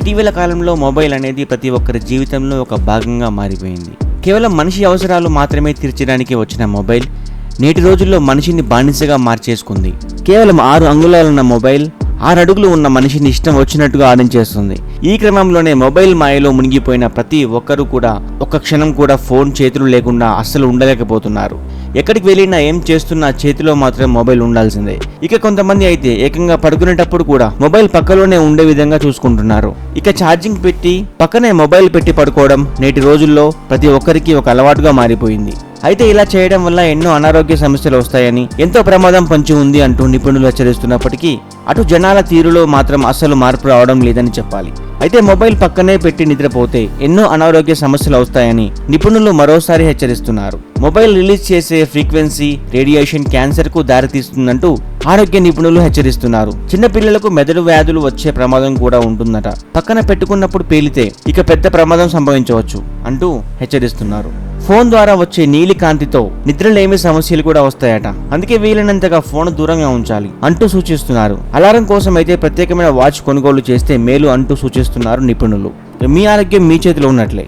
ఇటీవల కాలంలో మొబైల్ అనేది ప్రతి ఒక్కరి జీవితంలో ఒక భాగంగా మారిపోయింది. కేవలం మనిషి అవసరాలు మాత్రమే తీర్చడానికి వచ్చిన మొబైల్ నేటి రోజుల్లో మనిషిని బానిసగా మార్చేసుకుంది. కేవలం ఆరు అంగుళాలున్న మొబైల్ ఆరు అడుగులు ఉన్న మనిషిని ఇష్టం వచ్చినట్టుగా ఆడించేస్తుంది. ఈ క్రమంలోనే మొబైల్ మాయలో మునిగిపోయిన ప్రతి ఒక్కరూ కూడా ఒక్క క్షణం కూడా ఫోన్ చేతులు లేకుండా అస్సలు ఉండలేకపోతున్నారు. ఎక్కడికి వెళ్ళినా ఏం చేస్తున్నా చేతిలో మాత్రం మొబైల్ ఉండాల్సిందే. ఇక కొంతమంది అయితే ఏకంగా పడుకునేటప్పుడు కూడా మొబైల్ పక్కలోనే ఉండే విధంగా చూసుకుంటున్నారు. ఇక ఛార్జింగ్ పెట్టి పక్కనే మొబైల్ పెట్టి పడుకోవడం నేటి రోజుల్లో ప్రతి ఒక్కరికి ఒక అలవాటుగా మారిపోయింది. అయితే ఇలా చేయడం వల్ల ఎన్నో అనారోగ్య సమస్యలు వస్తాయని ఎంతో ప్రమాదం పొంచి ఉంది అంటూ నిపుణులు హెచ్చరిస్తున్నప్పటికీ అటు జనాల తీరులో మాత్రం అస్సలు మార్పు రావడం లేదని చెప్పాలి. అయితే మొబైల్ పక్కనే పెట్టి నిద్రపోతే ఎన్నో అనారోగ్య సమస్యలు వస్తాయని నిపుణులు మరోసారి హెచ్చరిస్తున్నారు. మొబైల్ రిలీజ్ చేసే ఫ్రీక్వెన్సీ రేడియేషన్ క్యాన్సర్కు దారితీస్తుందంటూ ఆరోగ్య నిపుణులు హెచ్చరిస్తున్నారు. చిన్నపిల్లలకు మెదడు వ్యాధులు వచ్చే ప్రమాదం కూడా ఉంటుందట. పక్కన పెట్టుకున్నప్పుడు పేలితే ఇక పెద్ద ప్రమాదం సంభవించవచ్చు అంటూ హెచ్చరిస్తున్నారు. ఫోన్ ద్వారా వచ్చే నీలి కాంతితో నిద్రలేమి సమస్యలు కూడా వస్తాయట. అందుకే వీలైనంతగా ఫోన్ దూరంగా ఉంచాలి అంటూ సూచిస్తున్నారు. అలారం కోసం అయితే ప్రత్యేకమైన వాచ్ కొనుగోలు చేస్తే మేలు అంటూ సూచిస్తున్నారు నిపుణులు. మీ ఆరోగ్యం మీ చేతిలో ఉన్నట్లే.